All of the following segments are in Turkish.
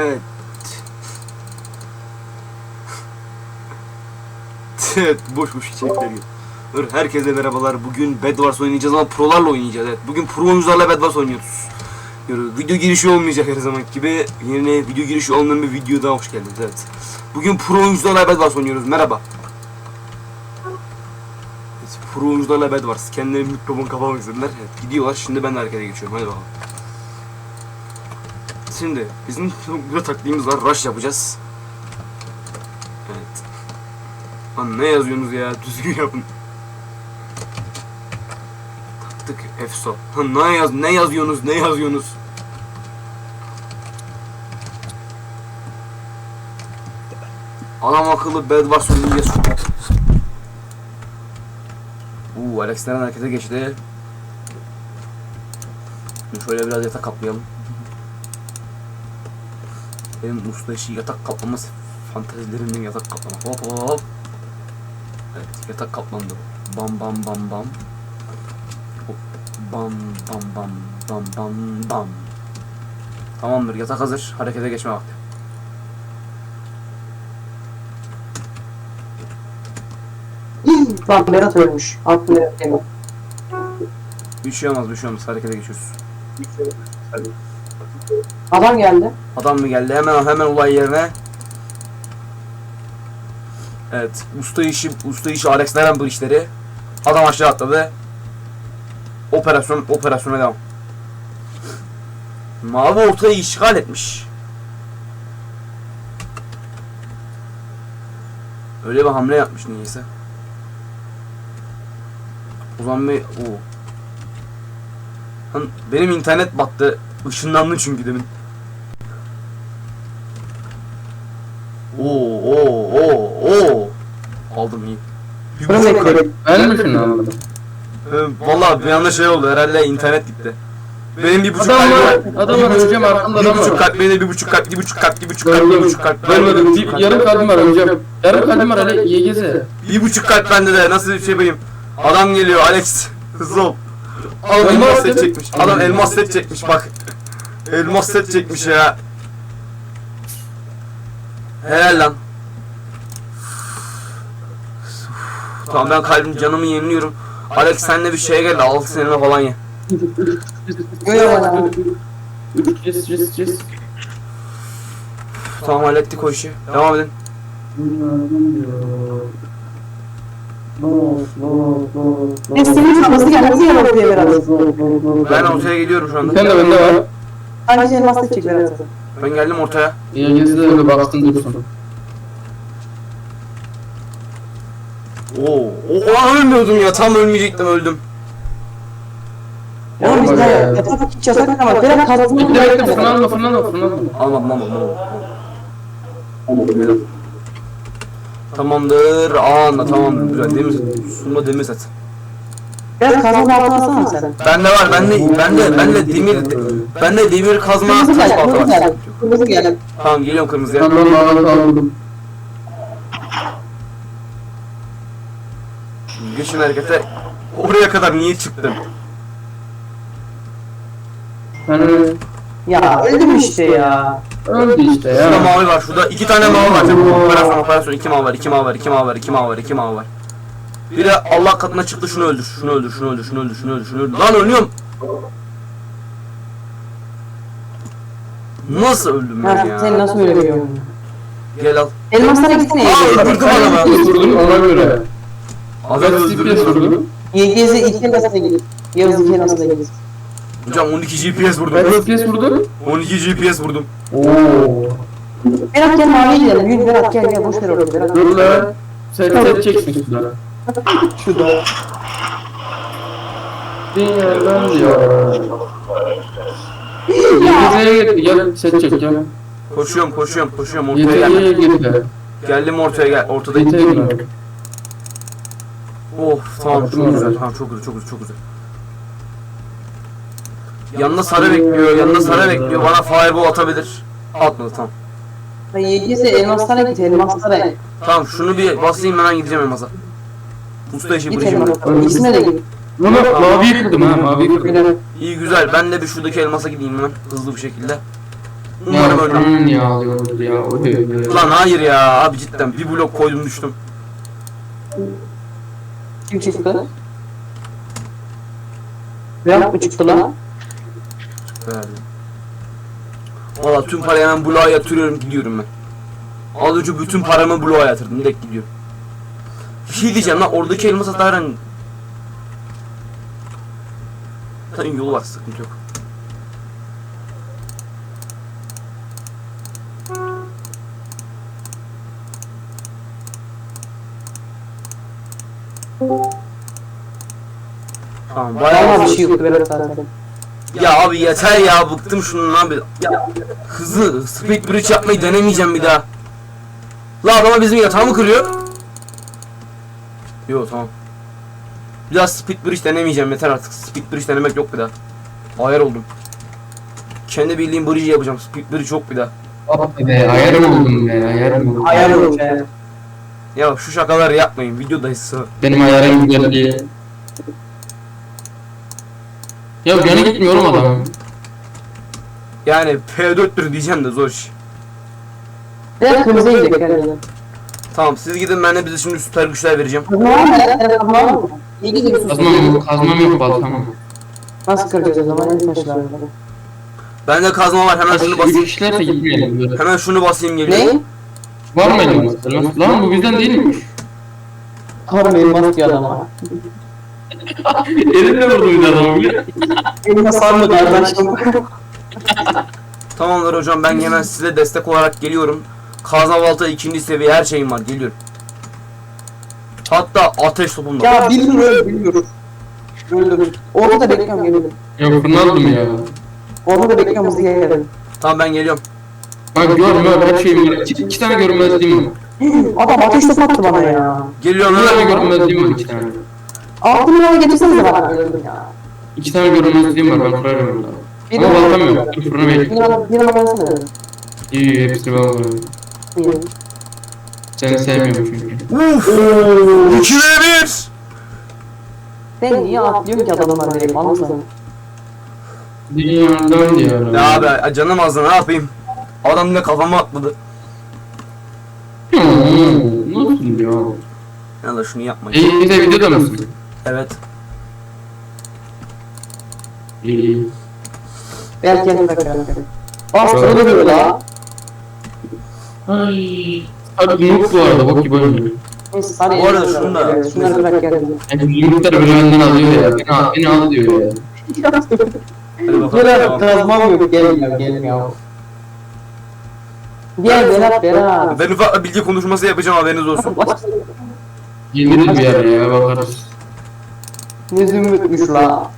Evet. evet boş boş içerikler gibi. Dur herkese merhabalar. Bugün Bedwars oynayacağız ama prolarla oynayacağız. Evet. Bugün pro oyuncularla Bedwars oynuyoruz. Yürü, Video girişi olmayacak her zaman gibi. Yerine video girişi olmayan bir video daha hoş geldiniz. Evet. Bugün pro oyuncularla Bedwars oynuyoruz. Merhaba. Evet, pro oyuncularla Bedwars. Kendileri mikrofon kapamak istediler. Evet, gidiyorlar. Şimdi ben de harekete geçiyorum. Hadi bakalım. Şimdi bizim bir taktiğimiz var. Rush yapacağız. Evet. Lan ne yazıyorsunuz ya? Düzgün yapın. Taktık Efso. Ha, ne yaz ne yazıyorsunuz? Ne yazıyorsunuz? Adam akıllı bed var şu an. Uuu Alex Neren harekete geçti. Şöyle biraz yatak kaplayalım. Benim usta işi yatak kaplama fantezilerimden yatak kaplamak. Hop hop. Evet yatak kaplandı. Bam bam bam bam. Hop. Bam bam bam bam bam bam. Tamamdır yatak hazır. Harekete geçme vakti. Lan Berat ölmüş. Altın Berat demiyor. Bir şey olmaz bir şey olmaz. Harekete geçiyoruz. Adam geldi. Adam mı geldi? Hemen hemen olay yerine. Evet. Usta işi, usta işi Alex Neren bu işleri. Adam aşağı atladı. Operasyon, operasyona devam. Mavi ortayı işgal etmiş. Öyle bir hamle yapmış niyeyse. O zaman bir... Oo. Benim internet battı. Işınlandı çünkü demin. Oo oo oo oo. Aldım iyi. Bir Bunu buçuk kalp- bekledim. Ben mi anladım? Ee, Vallahi bir anda şey oldu herhalde internet gitti. Benim bir buçuk Adam var, adam var hocam arkamda Bir adam buçuk var. kalp benim de bir buçuk kalp, bir buçuk kalp, bir buçuk kalp, bir buçuk kalp. görmedim. bir Bir- buçuk kalp. Yarım kalbim var hocam. Yarım kalbim var hele YGZ. Bir buçuk kalp bende de nasıl bir şey yapayım. Adam geliyor Alex. Hızlı ol. Adam Elmas set çekmiş. Adam elmas set çekmiş bak. Elmas set çekmiş ya. Helal lan. Tamam ben kalbim canımı yeniliyorum. Alex senle bir şeye gel de 6 seneme falan ye. Tamam hallettik o işi. Devam edin. Desteğin kafası geldi. Hızlı gel ortaya Berat. Ben ortaya geliyorum şu anda. Sen de bende var. Aynı şey masada çek Berat. Ben geldim ortaya. YGZ'de öyle baktın dursun. Oo, o ölmüyordum ya. Tam ölmeyecektim öldüm. Oğlum biz de yatak hiç yasak ama Berat kazandı. Bekle bekle fırlanma fırlanma fırlanma. Almadım almadım almadım. Tamamdır. Aa tamamdır. Güzel. Demir sunma demir set. Berat kazandı altına alsana sen. Bende var. Bende bende bende demir bende demir kazma Kırmızı taş gel. balta Kırmızı var. Kırmızı gel. Tamam geliyorum kırmızıya. Bağlantı aldım. Geçin harekete. Oraya kadar niye çıktın? Ben Ya öldüm işte ya. öldü işte Şurada ya. mavi var. Şurada iki tane mavi var. Tabii, Operasyon operasyon. iki mavi var. iki mavi var. iki mavi var. iki mavi var. iki mavi var. Biri Allah katına çıktı. Şunu öldür. Şunu öldür. Şunu öldür. Şunu öldür. Şunu öldür. Şunu öldür. Lan ölüyorum. Nasıl öldüm ben ya? Seni nasıl öyle biliyorum. Gel al. Elmaslara gitsene Aa öldürdüm adamı. Vurdum ona göre. Adam öldürdüm. YGZ iki nasıl gidip. Yavuz iki nasıl gidip. Hocam 12 GPS vurdum. Ben CPS vurdum. 12 GPS vurdum. Oo. Berat gel maviye gidelim. Yürü Berat gel gel boş ver orayı Berat. Dur lan. Set set çeksin şurada. Şurada. Dünyadan diyor. YGZ'ye gel. Gel set çek gel. Koşuyorum koşuyorum koşuyorum ortaya gel. Gel. Geldim ortaya gel. Ortadayım. YGZ'ye gel. Of tamam çok güzel. Tamam çok güzel çok güzel çok güzel. Yanında sarı bekliyor. Yanında sarı bekliyor. Bana fireball atabilir. Atmadı tamam. Ben YGZ elmaslara git elmaslara. Tamam şunu bir basayım hemen gideceğim elmasa. Usta işi Git bırakayım. elmaslara. İkisine de git. Bunu maviyi kırdım ha maviyi kırdım. İyi güzel. Ben de bir şuradaki elmasa gideyim hemen. Hızlı bir şekilde. Umarım Ya ölmem. alıyoruz ya? Oy, oy. Ulan hayır ya abi cidden bir blok koydum düştüm. Kim çıktı? Berat mı çıktı lan? Verdim. Valla tüm parayı hemen bloğa yatırıyorum gidiyorum ben. Az önce bütün paramı bloğa yatırdım direkt gidiyorum. Bir şey diyeceğim lan oradaki elmas atarın. Zaten yolu var sıkıntı yok. Tamam bayağı bir şey Berat zaten. Ya abi yeter ya bıktım şundan abi. Ya hızlı speed bridge yapmayı denemeyeceğim bir daha. La adama bizim yatağı mı kırıyor? Yo tamam. Bir daha speed bridge denemeyeceğim yeter artık. Speed bridge denemek yok bir daha. Ayar oldum. Kendi bildiğim bridge yapacağım. Speed bridge yok bir daha. Ah be ayarım oldum be ayarım oldum. Ayar olmuş yani. Ya şu şakaları yapmayın videodayız. Benim ayarım güzel diye. Ya gene gitmiyorum adam. Yani P4'tür diyeceğim de zor iş. Berat kırmızı yiyecek herhalde. Tamam siz gidin ben de bize şimdi süper güçler vereceğim. Kazma var mı var mı? İyi gidiyorsun. Kazmam yok, kazmam yok baltam. Nasıl kıracağız o zaman en taşlarla? Bende kazma var hemen şunu basayım. kişilerse gitmeyelim böyle. Hemen şunu basayım geliyor. Ne? Var mı elimizde? Lan bu bizden değilmiş. Harbi elmas diyor adam ha. Elimle vurdu bir de adamı bile. Elmas sarmadı arkadaşım. Tamamdır hocam ben hemen size destek olarak geliyorum. Kazma balta ikinci seviye her şeyim var geliyorum. Hatta ateş topum var. Ya bilmiyorum öyle bilmiyorum. Öldüm. Orada da bekliyorum geliyorum. Ya fırladım ya. Orada da bekliyorum hızlı gelelim. Tamam ben geliyorum. Bak görmüyor her şeyim var. İki, iki tane görmezliğim var. Adam ateş topu attı bana ya. Geliyorum İki tane görmezliğim var iki tane. Aklımı yola getirsenize bana. İki tane görmezliğim var ben kurarım burada. Bir Ama baltam numara. yok. Dur fırına bekle. Bir numara, numara dedim. İyi iyi hepsini ben. İyi. Seni sevmiyorum çünkü. Uf! 2 ve 1! Sen niye atlıyorsun ki adamlar direkt anlasana. Dünyadan diyorum. Ya abi canım azdı ne yapayım? Adam yine kafama atladı. Hmm, Nasıl ya? Ya da şunu yapmayın. İyi de videoda mısın? Evet. İyi. Belki yanına bakıyorum. Aa sonra da böyle la. Ay. Abi noob bu arada bok gibi oynuyor. Neyse sana Bu arada şunu da- Şunları bırak geldi. Yani nooblar beni benden alıyor ya. Beni, al- beni al diyor ya. Hadi bakalım. Berat devam. kazmam yok gelmiyor gelmiyor. Gel Berat Berat. Ben ufak bir bilgi konuşması yapacağım haberiniz olsun. Geliriz bir ara ya bakarız. Ne zümrütmüş la.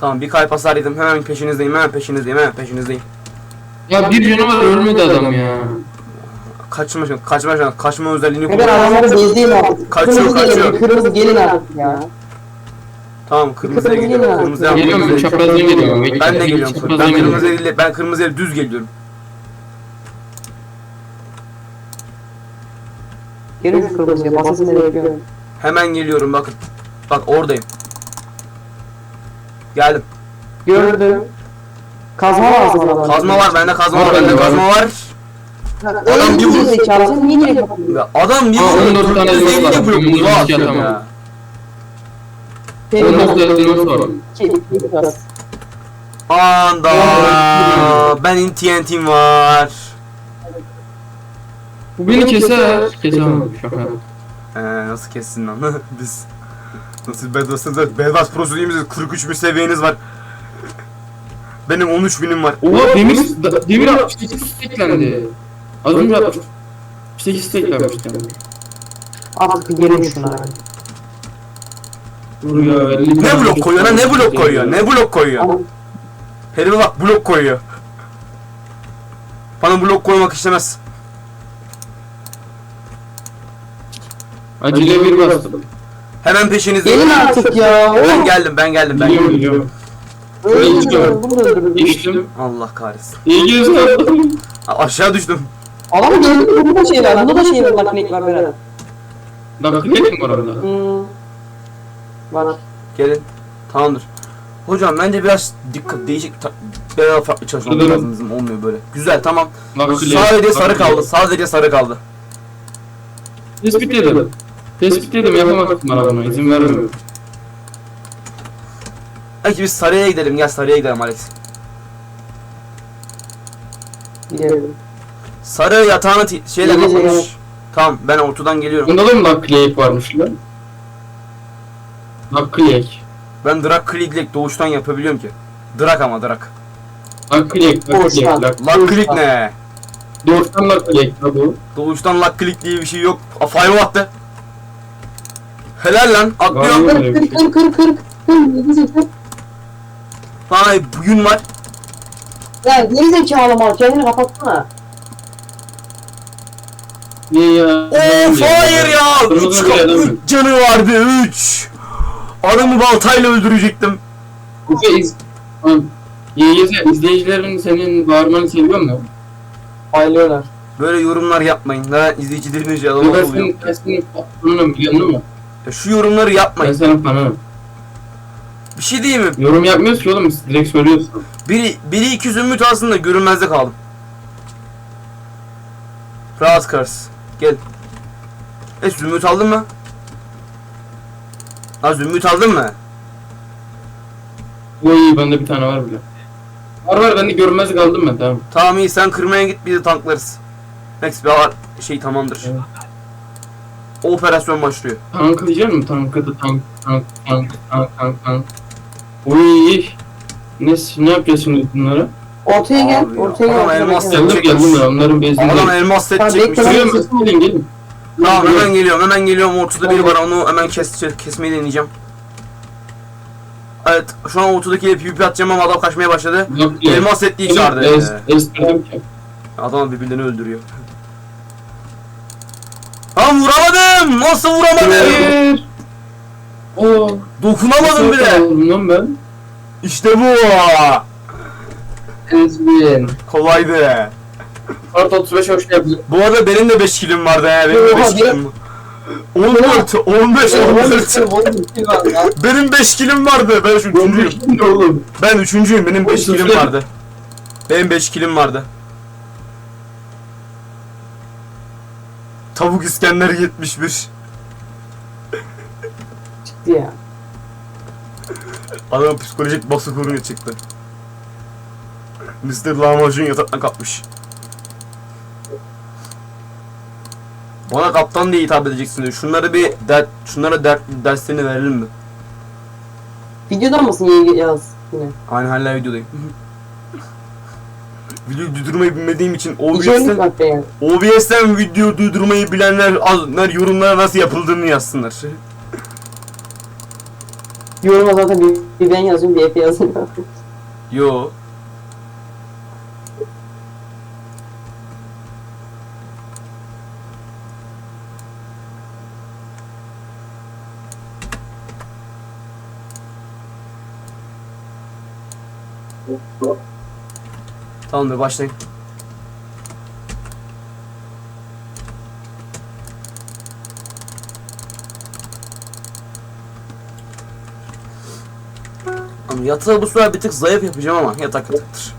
Tamam bir kalp hasar yedim hemen peşinizdeyim hemen peşinizdeyim hemen peşinizdeyim. Ya bir canı var ölmedi adam ya. Kaçma şans, kaçma şans, kaçma özelliğini Ben kullan. adamları bezdiğim artık. Kaçıyor, Kırmızı kaçıyor. gelin, kırmızı gelin artık ya. Tamam kırmızıya Kırmızı gidiyorum. Kırmızıya Geliyorum ben gidiyorum. çaprazdan geliyorum. Bekle. Ben de geliyorum. Ben geliyorum. kırmızıya değil, ben kırmızıya düz geliyorum. Gelin kırmızıya basasını bekliyorum. Hemen geliyorum bakın. Bak oradayım. Geldim. Gördüm. Kazma lazım adama. Kazma var, bende kazma var, Var, bende var. kazma var. Adam bir bir vur- zekalı sen niye direkt bakıyorsun? Ya adam bir Aa, 14 tane elmas var. Elinde blok Bunun uzağa iki atıyor atamam. ya. Benim Ondan nasıl sonra elmas var. Anda benim TNT'm var. Bu beni keser. Kesemem. Şaka. Ee, nasıl kessin lan biz? Nasıl bedvasınız? Bedvas misiniz? 43 bin seviyeniz var. Benim 13 binim var. Oha demir, da- demir 68 steklendi. Az önce 68 steklenmişti. Artık gelin şuna. Dur ya. elli Ne blok koyuyor lan? Ne blok koyuyor? Ne blok koyuyor? Herife bak blok koyuyor. Bana blok koymak istemez. Acele bir bastım. Hemen peşinizdeyim. Gelin artık ya. Ben oğlum. geldim, ben geldim, ben Biliyorum geldim. biliyorum. Da öldürdüm. Geçtim. Allah kahretsin. İyi. A- Aşağı düştüm. Adam geldi bunda da şey var. Bunda da şey var. Bak ne var. Lan klik mi var orada? Hmm. Var. Gelin. Tamamdır. Hocam bence biraz dikkat değişik ta- biraz farklı çalışmamız lazım bizim olmuyor böyle. Güzel tamam. Bak, Sadece sarı kaldı. Sadece sarı kaldı. Tespit edelim. Tespit edelim yapamazsın bana bunu izin vermiyorum. Belki biz sarıya gidelim. Gel sarıya gidelim Alex. Gidelim. Sarı yatağını ti- şeyle kapamış. gel. Tamam ben ortadan geliyorum. Bunda da mı Lucky varmış lan? Lucky Ben Drak Click doğuştan yapabiliyorum ki. Drak ama Drak. Lucky Doğuştan. Lock Click ne? Doğuştan Lucky la bu. Doğuştan Lock Click diye bir şey yok. A five attı. Helal lan. Atlıyorum. Kır kır kır kır kır. Vay bugün var. Ya geri zekalı mal kendini kapatsana. Niye ya? Of hayır ya. Kırmızı 3 bir adam mı? canı vardı 3. Adamı baltayla öldürecektim. Kufe iz... Lan, izleyicilerin senin bağırmanı seviyor mu? Aylıyorlar. Böyle yorumlar yapmayın. Ben izleyicilerin şey Ya adamı ben oluyor. ben senin değil mi? Ya Şu yorumları Ben yapmayın. senin fanınım. Bir şey değil mi? Yorum yapmıyoruz ki oğlum direkt söylüyorsun. Biri, biri iki zümrüt aslında görünmezde kaldım. Rahat kars. Gel. E zümrüt aldın mı? Ha zümrüt aldın mı? Oy bende bir tane var bile. Var var bende görünmezlik aldım ben tamam. Tamam iyi sen kırmaya git biz de tanklarız. Next bir şey tamamdır. Evet. Operasyon başlıyor. Tank diyecek misin? Tankı da tank, tank, tank, tank, tank, tank. Oy. Ne, ne yapacağız şimdi bunlara? Ortaya gel. Abi ya, Ortaya adam gel. elmas ortaya Sen gel. Geldim çekmiş. geldim ben onların Adam bezindeyim. elmas set Tamam, çekmiş. bekle, ben- mı? Gelin gelin. Tamam hemen geliyorum hemen geliyorum ortada biri var onu hemen kes, kesmeyi deneyeceğim. Evet şu an ortadakiyle PvP atacağım ama adam kaçmaya başladı. Yok ya. Elmas set diye çağırdı. Es, estirdim ki. Adam birbirlerini öldürüyor. Lan vuramadım! Nasıl vuramadım? Hayır. Oo. Dokunamadım bile. Lan ben? İşte bu. Ezbin. Kolaydı. Kart 35 hoş geldin. Bu arada benim de 5 kilim vardı ya. Benim de Oha, 5 kilim. 14, 15, 14. Benim 5 kilim vardı. Ben üçüncüyüm. Oğlum? Ben üçüncüyüm. Benim 5 Oğlum, kilim vardı. Benim 5 kilim vardı. Tavuk İskender 71. Çıktı ya. Adam psikolojik baskı kurunu çıktı. Mr. Lahmacun yataktan kapmış. Bana kaptan diye hitap edeceksin diyor. Şunları bir dert, şunlara dert, derslerini verelim mi? Videoda mısın yaz yine? Aynı hala videodayım. Video durdurmayı bilmediğim için OBS'ten. OBS'ten video durdurmayı bilenler azlar yorumlara nasıl yapıldığını yazsınlar. Yoruma zaten bir, bir ben yazıyorum bir Efe yazıyor. Yo. Tamamdır başlayın. Yatağı bu sefer bir tık zayıf yapacağım ama yatak yataktır.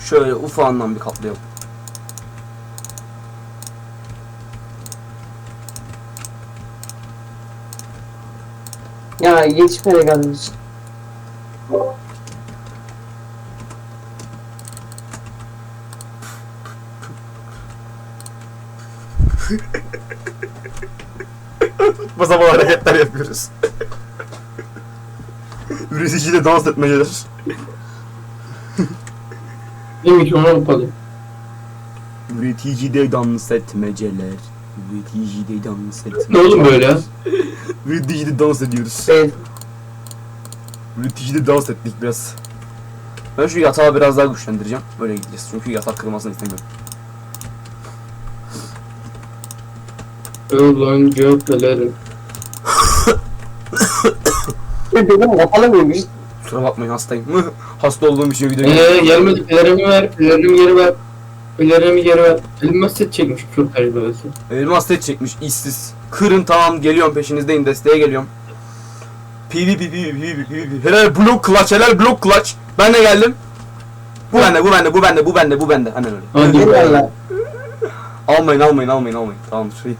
Şöyle ufağından bir katlayalım. ya yetişmeye gelmiş. Basamak hareketler yapıyoruz. Üreticiyle dans etmeceler. Demek ki ona kapalı. Üreticide dans etmeceler. Üreticide dans etmeceler. Ne oğlum böyle ya? Üreticide dans ediyoruz. Evet. Üreticide dans ettik biraz. Ben şu yatağı biraz daha güçlendireceğim. Böyle gideceğiz. Çünkü yatak kırılmasını istemiyorum. Öğlen göklerin. Dedim kapalı mıymış? Kusura bakmayın hastayım. Hasta olduğum için video Eee gelmedi. Pelerimi ver. Pelerimi geri ver. Pelerimi geri ver. Elime set çekmiş Kürt tecrübesi. Elmas set çekmiş işsiz. Kırın tamam geliyorum peşinizdeyim desteğe geliyorum. PvP PvP PvP. Helal blok clutch helal blok clutch. Ben de geldim. Bu bende bu bende bu bende bu bende bu bende. Aynen öyle. Hadi Gel be. lan. Almayın almayın almayın almayın. Tamam şey.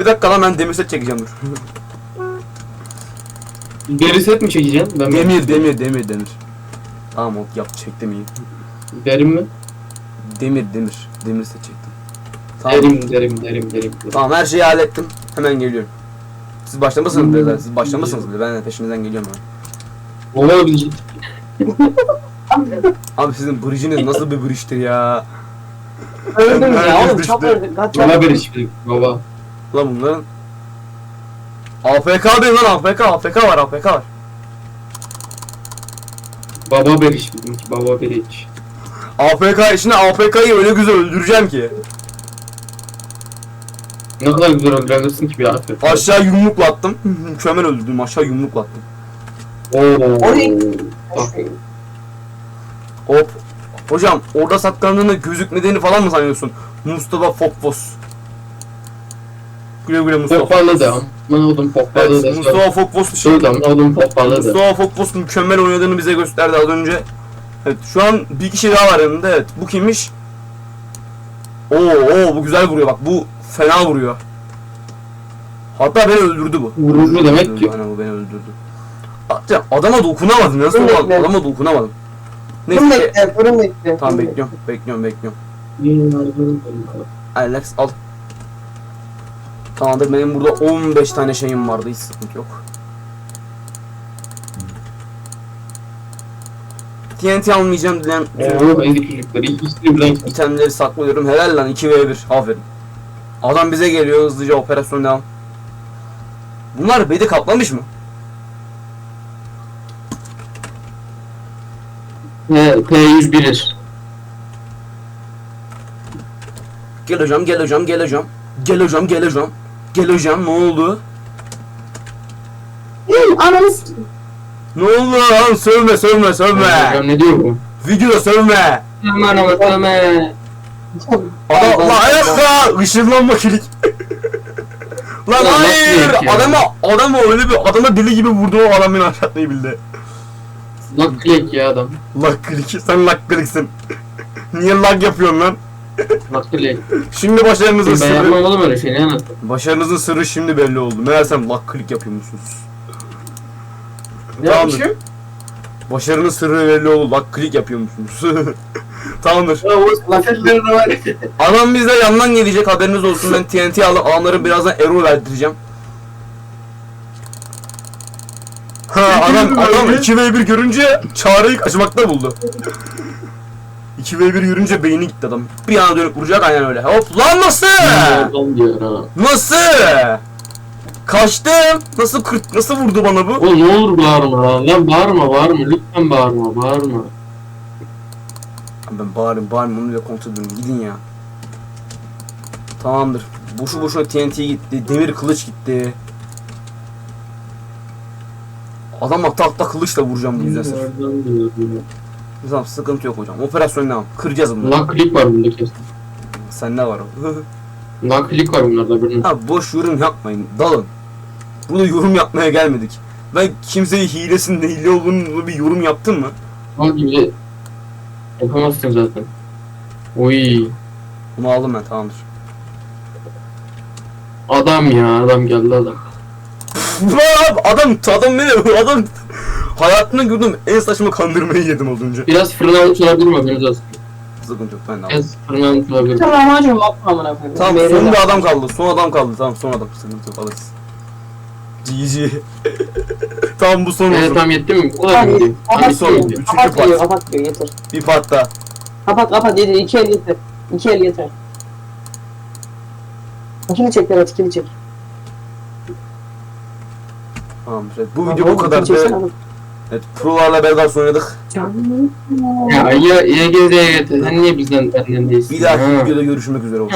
Bir dakika lan ben demir set çekeceğim dur. Deri set mi çekeceksin? Ben demir demir demir demir. Tamam o yap çektim iyi. Derim mi? Demir demir. Demir set çektim. Tamam. Derim derim derim derim. Tamam her şeyi hallettim. Hemen geliyorum. Siz başlamasınız bile zaten. Siz başlamasınız bile. Ben de peşinizden geliyorum hemen. Olabilecek. Abi sizin bridge'iniz nasıl bir bridge'tir ya? Öldüm Herkes ya oğlum düştü. çok öldüm. Kaç Baba bir iş bilir. Baba. Lan bunların AFK değil lan AFK AFK var AFK var. Baba bir iş bilir. Baba bir iş. AFK işine AFK'yı öyle güzel öldüreceğim ki. Ne kadar güzel öldürebilirsin ki bir afet. Aşağı yumrukla attım. Mükemmel öldürdüm aşağı yumrukla attım. Oo. Orayı- Hop. Hocam orada saklandığında gözükmediğini falan mı sanıyorsun? Mustafa Fokfos. Güle güle Mustafa. Popalı da. Ben oldum popalı Evet. Mustafa Fokfos şey. Şuradan oldum popalı da. Mustafa Fokfos mükemmel oynadığını bize gösterdi az önce. Evet şu an bir kişi daha var yanında evet. Bu kimmiş? Oo, oo bu güzel vuruyor bak bu fena vuruyor. Hatta beni öldürdü bu. Vurucu demek Öldürdü, ki. Aynen bu beni öldürdü. Hatta adama dokunamadım nasıl Fırın oldu? bekle. Adama dokunamadım. Fırın Neyse bekle, fırın bekle. tamam fırın bekliyorum bekliyorum bekliyorum. Bekliyorum. Alex al. Tamamdır benim burada 15 tane şeyim vardı hiç sıkıntı yok. TNT almayacağım diyen Oo ezik çocukları. İkisini birden itemleri saklıyorum. Helal lan 2v1 aferin. Adam bize geliyor hızlıca operasyon devam. Bunlar bedi kaplamış mı? He, P101'ir. Gel hocam gel hocam gel hocam. Gel hocam gel hocam. Gel hocam ne oldu? Ananı s- Ne oldu lan sövme sövme sövme. Ya ne diyor bu? Videoda sövme. Hemen ama hemen. Adam la ayakta ışınlanma kilik. Lan hayır nasıl ya? adama adama öyle bir adama deli gibi vurdu o adam beni aşağıtmayı bildi. Lan klik ya adam. Lak kilik sen lak kiliksin. Niye lag yapıyorsun lan? Lan klik. Şimdi başarınızın Ben sırrı. yapmam oğlum öyle şey ne anlat. Başarınızın sırrı şimdi belli oldu. Meğersem lak klik yapıyormuşsunuz. Ne Tamamdır. yapmışım? Başarının sırrı belli oldu. Lak klik yapıyormuşsunuz. Tamamdır. Ya o lafetleri de var. Adam bize yandan gelecek haberiniz olsun. Ben TNT alıp adamların birazdan error verdireceğim. Ha adam adam 2v1 görünce çareyi kaçmakta buldu. 2v1 görünce beyni gitti adam. Bir yana dönüp vuracak aynen öyle. Hop lan nasıl? Adam diyor ha. Nasıl? Kaçtım. Nasıl kırt nasıl vurdu bana bu? Oğlum ne olur bağırma lan. Lan bağırma bağırma. Lütfen bağırma bağırma. Ben bağırayım bağırayım onu bile kontrol edin gidin ya. Tamamdır. Boşu boşuna TNT gitti. Demir kılıç gitti. Adam hatta hatta kılıçla vuracağım bu yüzden sırf. Tamam sıkıntı yok hocam. Operasyon devam. Kıracağız bunları. Lan klik var bunda kesin. Sende var o. Lan klik var bunlarda birinin. ha boş yorum yapmayın. Dalın. Burada yorum yapmaya gelmedik. Ben kimseye hilesin ne hile olduğunu bir yorum yaptın mı? Lan gibi yapamazsın zaten. Oy. Bunu aldım ben tamamdır. Adam ya adam geldi adam. Adam adam beni adam hayatımda gördüğüm en saçma kandırmayı yedim az önce. Biraz fırına almış olabilir mi haberiniz olsun. Sıkıntı yok ben de aldım. Biraz fırına almış olabilir. Tamam hacım bakma amına koyayım. Tamam Veriyorum. son bir adam kaldı. Son adam kaldı. Tamam son adam. Sıkıntı yok alırız. GG. tamam bu son Evet olsun. tamam yetti mi? Bu kadar? Bir Kapat son. diyor, Üçüncü kapat part. diyor, kapat diyor, yeter. Bir part daha. Kapat kapat yeter, iki el yeter. İki el yeter. İkili çek Berat, ikili çek. Tamam. Bu video bu kadar. çeksene Evet, Pro'larla Belgas oynadık. Ya ya YGZ sen niye bizden benden değilsin? Bir dahaki Ha. videoda görüşmek üzere. Hı.